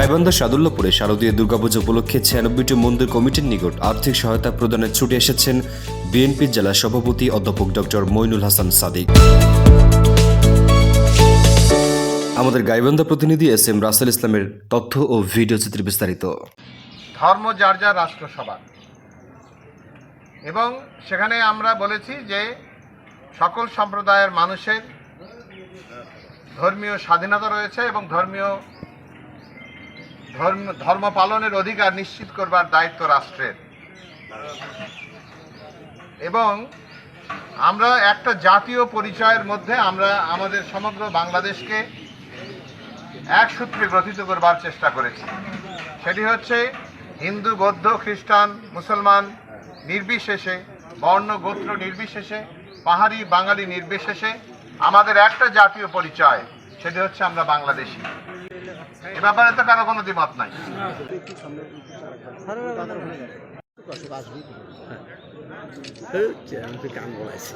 গাইবান্ধা সাদুল্যপুরে শারদীয় দুর্গাপুজো উপলক্ষে ছিয়ানব্বইটি মন্দির কমিটির নিকট আর্থিক সহায়তা প্রদানের ছুটে এসেছেন বিএনপি জেলা সভাপতি অধ্যাপক ডক্টর মইনুল হাসান সাদিক। আমাদের গাইবান্ধা প্রতিনিধি এস এম রাসেল ইসলামের তথ্য ও ভিডিও চিত্র বিস্তারিত। ধর্ম যার যার রাষ্ট্রসভা। এবং সেখানে আমরা বলেছি যে সকল সম্প্রদায়ের মানুষের ধর্মীয় স্বাধীনতা রয়েছে এবং ধর্মীয় ধর্ম ধর্ম পালনের অধিকার নিশ্চিত করবার দায়িত্ব রাষ্ট্রের। এবং আমরা একটা জাতীয় পরিচয়ের মধ্যে আমরা আমাদের সমগ্র বাংলাদেশকে এক সূত্রে গ্রথিত করবার চেষ্টা করেছি। সেটি হচ্ছে হিন্দু, বৌদ্ধ, খ্রিস্টান, মুসলমান নির্বিশেষে, বর্ণ, গোত্র নির্বিশেষে, পাহাড়ি, বাঙালি নির্বিশেষে আমাদের একটা জাতীয় পরিচয়, সেটি হচ্ছে আমরা বাংলাদেশি। এ ব্যাপারে তো কারও কোনো দ্বিমত নাই। আমি গান বলাইছি